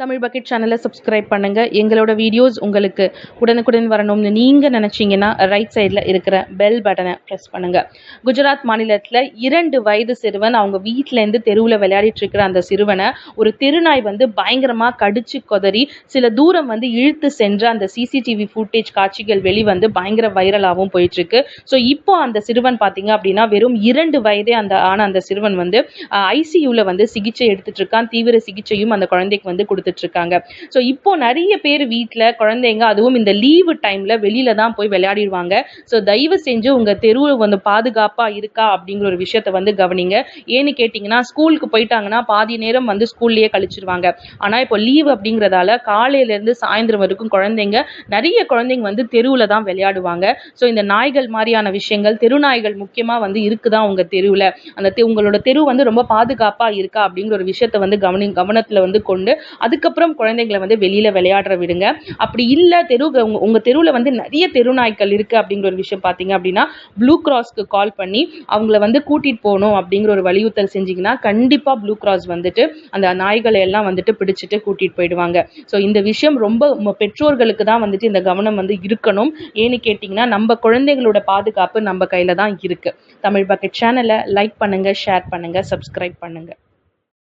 Tamil bucket சேனலை subscribe பண்ணுங்கள் எங்களோட வீடியோஸ் உங்களுக்கு உடனுக்குடன் வரணும்னு நீங்கள் நினச்சிங்கன்னா ரைட் சைடில் இருக்கிற பெல் பட்டனை ப்ரெஸ் பண்ணுங்கள் குஜராத் மாநிலத்தில் இரண்டு வயது சிறுவன் அவங்க வீட்டிலேருந்து தெருவில் விளையாடிட்டுருக்கிற அந்த சிறுவனை ஒரு தெருநாய் வந்து பயங்கரமாக கடிச்சு கொதறி சில தூரம் வந்து இழுத்து சென்ற அந்த சிசிடிவி ஃபுட்டேஜ் காட்சிகள் வெளிவந்து பயங்கர வைரலாகவும் போயிட்டுருக்கு. ஸோ இப்போ அந்த சிறுவன் பார்த்தீங்க அப்படின்னா வெறும் இரண்டு வயதே அந்த ஆன அந்த சிறுவன் வந்து ஐசியூவில் வந்து சிகிச்சை எடுத்துகிட்டு இருக்கான். தீவிர சிகிச்சையும் அந்த குழந்தைக்கு வந்து கொடுத்து கொடுத்துட்டு இருக்காங்க ஸோ இப்போ நிறைய பேர் வீட்டில் குழந்தைங்க அதுவும் இந்த லீவு டைமில் வெளியில தான் போய் விளையாடிடுவாங்க. ஸோ தயவு செஞ்சு உங்கள் தெரு வந்து பாதுகாப்பாக இருக்கா அப்படிங்கிற ஒரு விஷயத்த வந்து கவனிங்க. ஏன்னு கேட்டிங்கன்னா ஸ்கூலுக்கு போயிட்டாங்கன்னா பாதி நேரம் வந்து ஸ்கூல்லையே கழிச்சிருவாங்க. ஆனால் இப்போ லீவ் அப்படிங்கிறதால காலையிலேருந்து சாயந்தரம் வரைக்கும் குழந்தைங்க நிறைய குழந்தைங்க வந்து தெருவில் தான் விளையாடுவாங்க. ஸோ இந்த நாய்கள் மாதிரியான விஷயங்கள் தெரு நாய்கள் முக்கியமாக வந்து இருக்குதான் உங்கள் தெருவில்? அந்த தெ உங்களோட தெரு வந்து ரொம்ப பாதுகாப்பாக இருக்கா அப்படிங்கிற ஒரு விஷயத்த வந்து கவனி கவனத்தில் வந்து கொண்டு அதுக்கப்புறம் குழந்தைங்களை வந்து வெளியில் விளையாடுற விடுங்க. அப்படி இல்லை தெரு உங்கள் உங்கள் தெருவில் வந்து நிறைய தெரு நாய்க்கள் இருக்குது அப்படிங்கிற ஒரு விஷயம் பார்த்தீங்க அப்படின்னா ப்ளூ கிராஸ்க்கு கால் பண்ணி அவங்கள வந்து கூட்டிகிட்டு போகணும் அப்படிங்கிற ஒரு வலியுறுத்தல் செஞ்சிங்கன்னா கண்டிப்பாக ப்ளூ கிராஸ் வந்துட்டு அந்த நாய்களை எல்லாம் வந்துட்டு பிடிச்சிட்டு கூட்டிகிட்டு போயிடுவாங்க. ஸோ இந்த விஷயம் ரொம்ப ம- பெற்றோர்களுக்கு தான் வந்துட்டு இந்த கவனம் வந்து இருக்கணும். ஏன்னு கேட்டிங்கன்னா நம்ம குழந்தைகளோட பாதுகாப்பு நம்ம கையில் தான் இருக்குது தமிழ் பக்கெட் சேனலை லைக் பண்ணுங்கள் ஷேர் பண்ணுங்கள் சப்ஸ்கிரைப் பண்ணுங்கள்